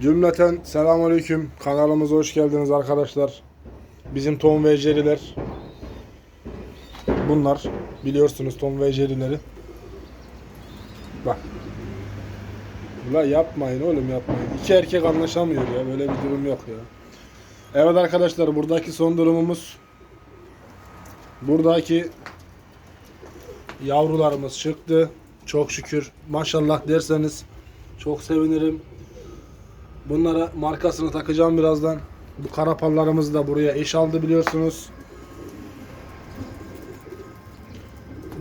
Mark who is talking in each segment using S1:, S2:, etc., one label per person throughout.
S1: Cümleten selamünaleyküm. Kanalımıza hoş geldiniz arkadaşlar. Bizim Tom ve Jerry'ler. Bunlar biliyorsunuz Tom ve Jerry'leri. Bak. Ula yapmayın oğlum yapmayın. İki erkek anlaşamıyor ya. Böyle bir durum yok ya. Evet arkadaşlar buradaki son durumumuz buradaki yavrularımız çıktı. Çok şükür. Maşallah derseniz çok sevinirim. Bunlara markasını takacağım birazdan. Bu karapallarımız da buraya eş aldı biliyorsunuz.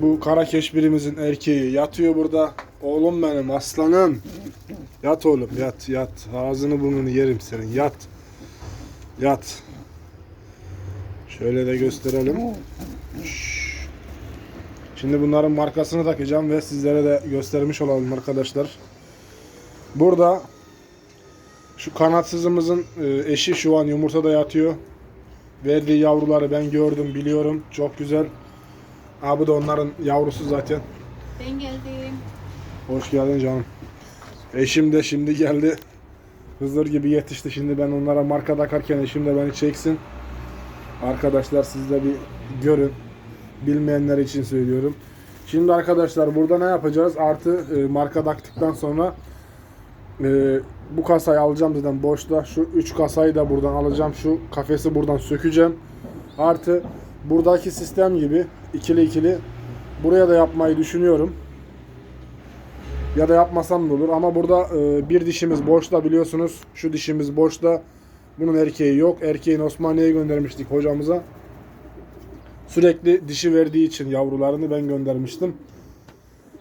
S1: Bu kara keşbirimizin erkeği yatıyor burada. Oğlum benim aslanım. Yat oğlum yat yat. Ağzını burnunu yerim senin yat. Yat. Şöyle de gösterelim. Şimdi bunların markasını takacağım ve sizlere de göstermiş olalım arkadaşlar. Burada şu kanatsızımızın e, eşi şu an yumurtada yatıyor. Verdiği yavruları ben gördüm, biliyorum. Çok güzel. Abi de onların yavrusu zaten.
S2: Ben geldim.
S1: Hoş geldin canım. Eşim de şimdi geldi. Hızır gibi yetişti. Şimdi ben onlara marka takarken eşim de beni çeksin. Arkadaşlar siz de bir görün. Bilmeyenler için söylüyorum. Şimdi arkadaşlar burada ne yapacağız? Artı e, marka taktıktan sonra e, bu kasayı alacağım zaten boşta. Şu 3 kasayı da buradan alacağım. Şu kafesi buradan sökeceğim. Artı buradaki sistem gibi ikili ikili buraya da yapmayı düşünüyorum. Ya da yapmasam da olur ama burada e, bir dişimiz boşta biliyorsunuz. Şu dişimiz boşta. Bunun erkeği yok. Erkeğini Osmaniye'ye göndermiştik hocamıza. Sürekli dişi verdiği için yavrularını ben göndermiştim.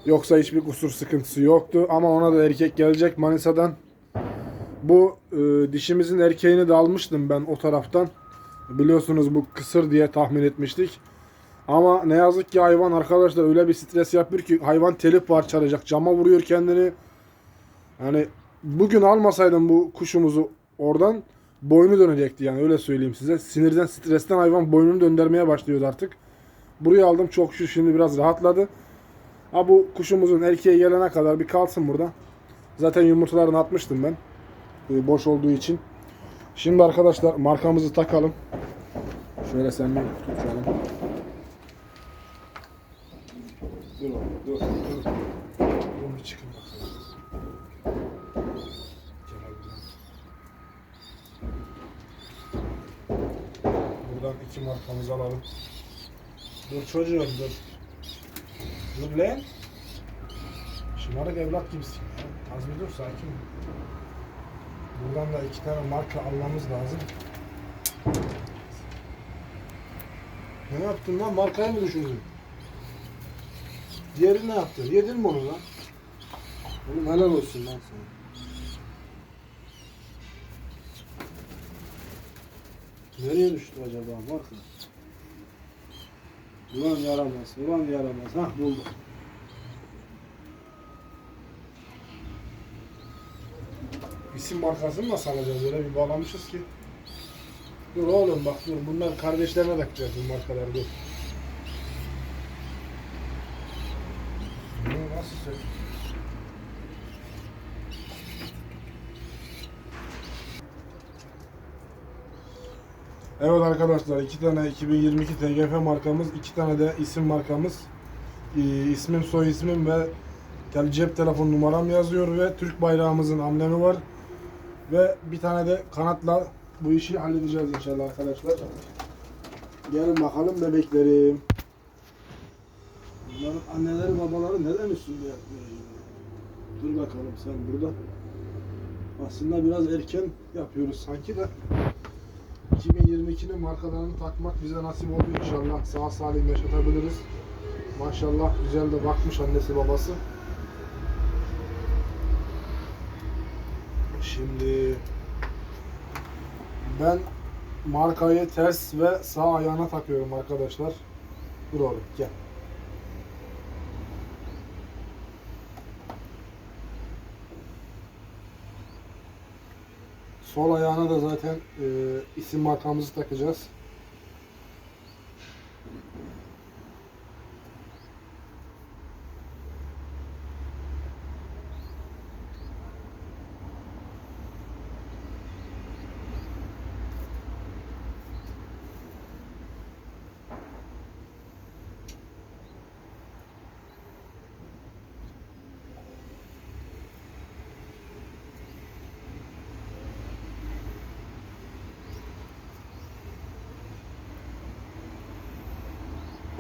S1: Yoksa hiçbir kusur sıkıntısı yoktu. Ama ona da erkek gelecek Manisa'dan. Bu e, dişimizin erkeğini de almıştım ben o taraftan. Biliyorsunuz bu kısır diye tahmin etmiştik. Ama ne yazık ki hayvan arkadaşlar öyle bir stres yapıyor ki hayvan telip parçalayacak. Cama vuruyor kendini. Yani bugün almasaydım bu kuşumuzu oradan boynu dönecekti yani öyle söyleyeyim size. Sinirden stresten hayvan boynunu döndürmeye başlıyordu artık. Buraya aldım çok şu şimdi biraz rahatladı. Ha bu kuşumuzun erkeğe gelene kadar bir kalsın burada. Zaten yumurtalarını atmıştım ben. Ee, boş olduğu için. Şimdi arkadaşlar markamızı takalım. Şöyle sen bir tut canım. Dur dur, dur. Dur. Buradan iki markamızı alalım. Dur çocuğum dur. Dur lan. Şımarık evlat gibisin ya. Az bir dur sakin. Buradan da iki tane marka almamız lazım. Ne yaptın lan? Markayı mı düşündün? Diğeri ne yaptın? Yedin mi onu lan? Oğlum helal olsun lan sana. Nereye düştü acaba? Bakın. Ulan yaramaz, ulan yaramaz. Hah buldum. İsim markasını nasıl alacağız? Öyle bir bağlamışız ki. Dur oğlum bak dur. Bunlar kardeşlerine takacağız bu markaları dur. Bunu nasıl söyle? Evet arkadaşlar iki tane 2022 TGF markamız, iki tane de isim markamız. Ee, ismim, soy ismim ve tel- cep telefon numaram yazıyor ve Türk bayrağımızın amblemi var. Ve bir tane de kanatla bu işi halledeceğiz inşallah arkadaşlar. Gelin bakalım bebeklerim. Bunların anneleri babaları neden üstünde yatmıyor acaba? Dur bakalım sen burada. Aslında biraz erken yapıyoruz sanki de. 2022'nin markalarını takmak bize nasip oldu inşallah. Sağ salim yaşatabiliriz. Maşallah güzel de bakmış annesi babası. Şimdi ben markayı ters ve sağ ayağına takıyorum arkadaşlar. Dur oğlum gel. Sol ayağına da zaten e, isim markamızı takacağız.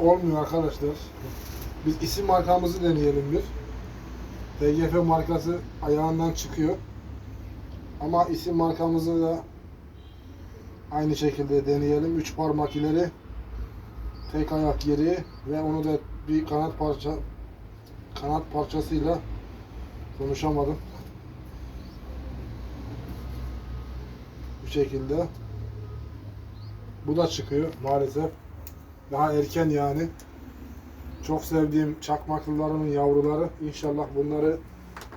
S1: Olmuyor arkadaşlar. Biz isim markamızı deneyelim bir. TGF markası ayağından çıkıyor. Ama isim markamızı da aynı şekilde deneyelim. Üç parmak ileri, tek ayak geri ve onu da bir kanat parça kanat parçasıyla konuşamadım. Bu şekilde. Bu da çıkıyor maalesef. Daha erken yani. Çok sevdiğim çakmaklılarımın yavruları. İnşallah bunları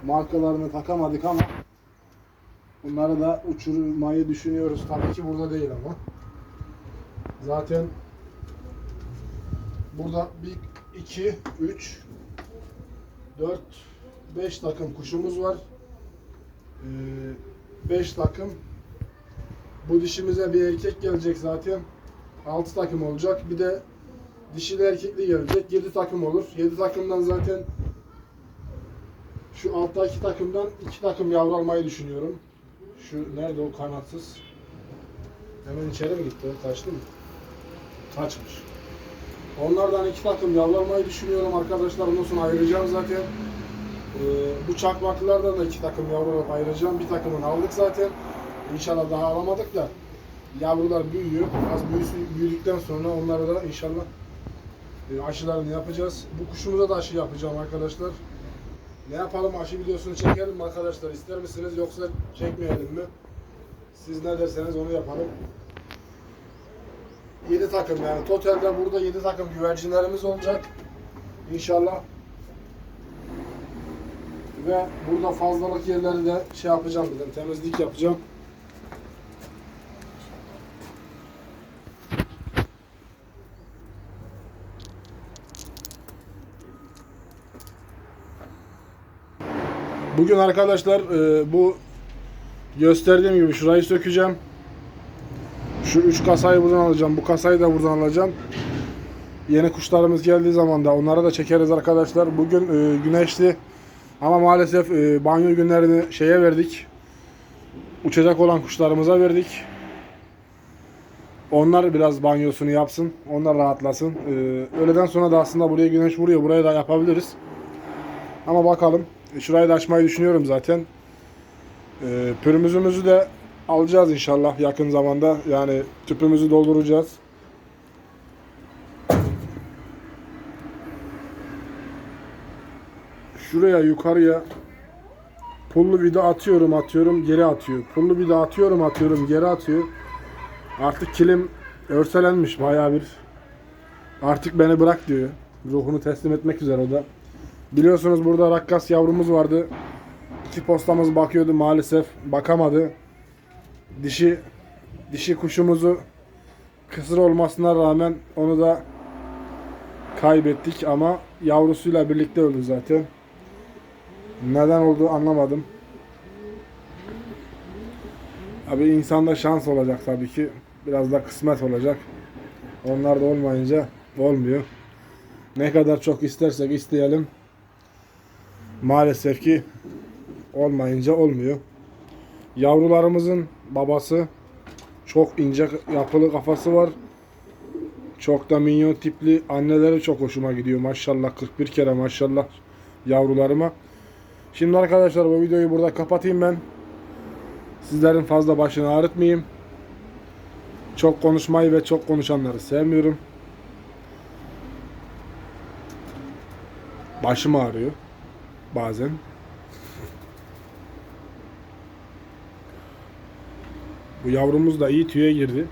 S1: markalarını takamadık ama bunları da uçurmayı düşünüyoruz. Tabii ki burada değil ama. Zaten burada 1, 2, 3, 4, 5 takım kuşumuz var. 5 takım. Bu dişimize bir erkek gelecek zaten. 6 takım olacak. Bir de dişili erkekli gelecek. 7 takım olur. 7 takımdan zaten şu alttaki takımdan 2 takım yavru almayı düşünüyorum. Şu nerede o kanatsız? Hemen içeri mi gitti? Kaçtı mı? Kaçmış. Onlardan iki takım yavru almayı düşünüyorum arkadaşlar. Ondan sonra ayıracağım zaten. Ee, bu çakmaklılardan da iki takım yavru alıp ayıracağım. Bir takımını aldık zaten. İnşallah daha alamadık da yavrular büyüyor. Az büyüsün, büyüdükten sonra onları da inşallah e, aşılarını yapacağız. Bu kuşumuza da aşı yapacağım arkadaşlar. Ne yapalım aşı videosunu çekelim mi arkadaşlar ister misiniz yoksa çekmeyelim mi? Siz ne derseniz onu yapalım. 7 takım yani totalde burada 7 takım güvercinlerimiz olacak. İnşallah. Ve burada fazlalık yerleri de şey yapacağım dedim temizlik yapacağım. Bugün arkadaşlar e, bu gösterdiğim gibi şurayı sökeceğim. Şu üç kasayı buradan alacağım. Bu kasayı da buradan alacağım. Yeni kuşlarımız geldiği zaman da onlara da çekeriz arkadaşlar. Bugün e, güneşli ama maalesef e, banyo günlerini şeye verdik. Uçacak olan kuşlarımıza verdik. Onlar biraz banyosunu yapsın. Onlar rahatlasın. E, öğleden sonra da aslında buraya güneş vuruyor. Buraya da yapabiliriz. Ama bakalım. Şurayı da açmayı düşünüyorum zaten. E, pürümüzümüzü de alacağız inşallah yakın zamanda. Yani tüpümüzü dolduracağız. Şuraya yukarıya pullu vida atıyorum atıyorum geri atıyor. Pullu vida atıyorum atıyorum geri atıyor. Artık kilim örselenmiş bayağı bir. Artık beni bırak diyor. Ruhunu teslim etmek üzere o da. Biliyorsunuz burada rakkas yavrumuz vardı. İki postamız bakıyordu maalesef bakamadı. Dişi dişi kuşumuzu kısır olmasına rağmen onu da kaybettik ama yavrusuyla birlikte öldü zaten. Neden olduğu anlamadım. Abi insanda şans olacak tabii ki. Biraz da kısmet olacak. Onlar da olmayınca olmuyor. Ne kadar çok istersek isteyelim. Maalesef ki olmayınca olmuyor. Yavrularımızın babası çok ince yapılı kafası var. Çok da minyon tipli anneleri çok hoşuma gidiyor maşallah 41 kere maşallah yavrularıma. Şimdi arkadaşlar bu videoyu burada kapatayım ben. Sizlerin fazla başını ağrıtmayayım. Çok konuşmayı ve çok konuşanları sevmiyorum. Başım ağrıyor bazen. Bu yavrumuz da iyi tüye girdi.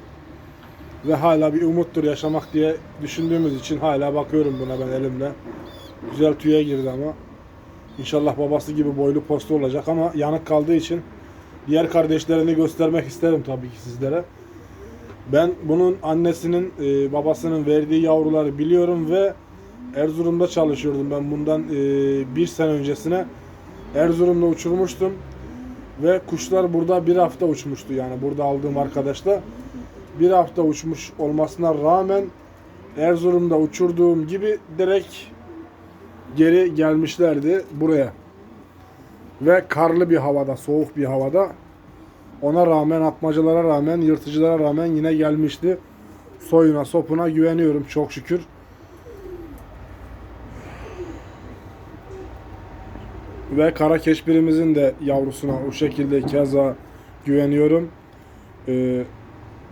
S1: Ve hala bir umuttur yaşamak diye düşündüğümüz için hala bakıyorum buna ben elimle. Güzel tüye girdi ama. İnşallah babası gibi boylu postu olacak ama yanık kaldığı için diğer kardeşlerini göstermek isterim tabii ki sizlere. Ben bunun annesinin e, babasının verdiği yavruları biliyorum ve Erzurum'da çalışıyordum ben bundan e, bir sene öncesine. Erzurum'da uçurmuştum. Ve kuşlar burada bir hafta uçmuştu yani burada aldığım arkadaşla. Bir hafta uçmuş olmasına rağmen Erzurum'da uçurduğum gibi direkt geri gelmişlerdi buraya. Ve karlı bir havada, soğuk bir havada. Ona rağmen, atmacalara rağmen, yırtıcılara rağmen yine gelmişti. Soyuna, sopuna güveniyorum çok şükür. Ve kara keşbirimizin de yavrusuna o şekilde keza güveniyorum. Ee,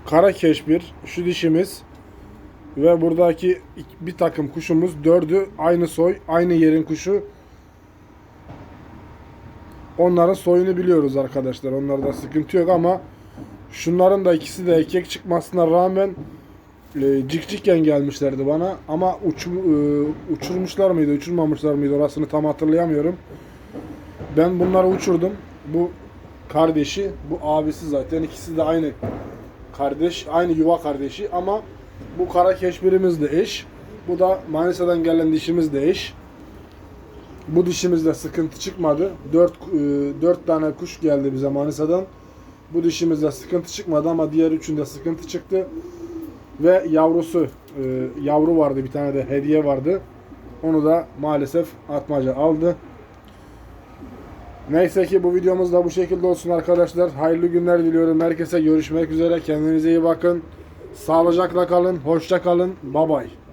S1: kara keşbir, şu dişimiz ve buradaki bir takım kuşumuz dördü aynı soy, aynı yerin kuşu. Onların soyunu biliyoruz arkadaşlar. Onlarda sıkıntı yok ama şunların da ikisi de erkek çıkmasına rağmen e, cikcikken gelmişlerdi bana ama uç, e, uçurmuşlar mıydı, uçurmamışlar mıydı orasını tam hatırlayamıyorum. Ben bunları uçurdum. Bu kardeşi, bu abisi zaten ikisi de aynı kardeş, aynı yuva kardeşi ama bu kara keşbirimiz de eş. Bu da Manisa'dan gelen dişimiz de eş. Bu dişimizde sıkıntı çıkmadı. 4 4 tane kuş geldi bize Manisa'dan. Bu dişimizde sıkıntı çıkmadı ama diğer üçünde sıkıntı çıktı. Ve yavrusu, e, yavru vardı bir tane de hediye vardı. Onu da maalesef atmaca aldı. Neyse ki bu videomuz da bu şekilde olsun arkadaşlar. Hayırlı günler diliyorum. Herkese görüşmek üzere. Kendinize iyi bakın. Sağlıcakla kalın. Hoşça kalın. Bye bye.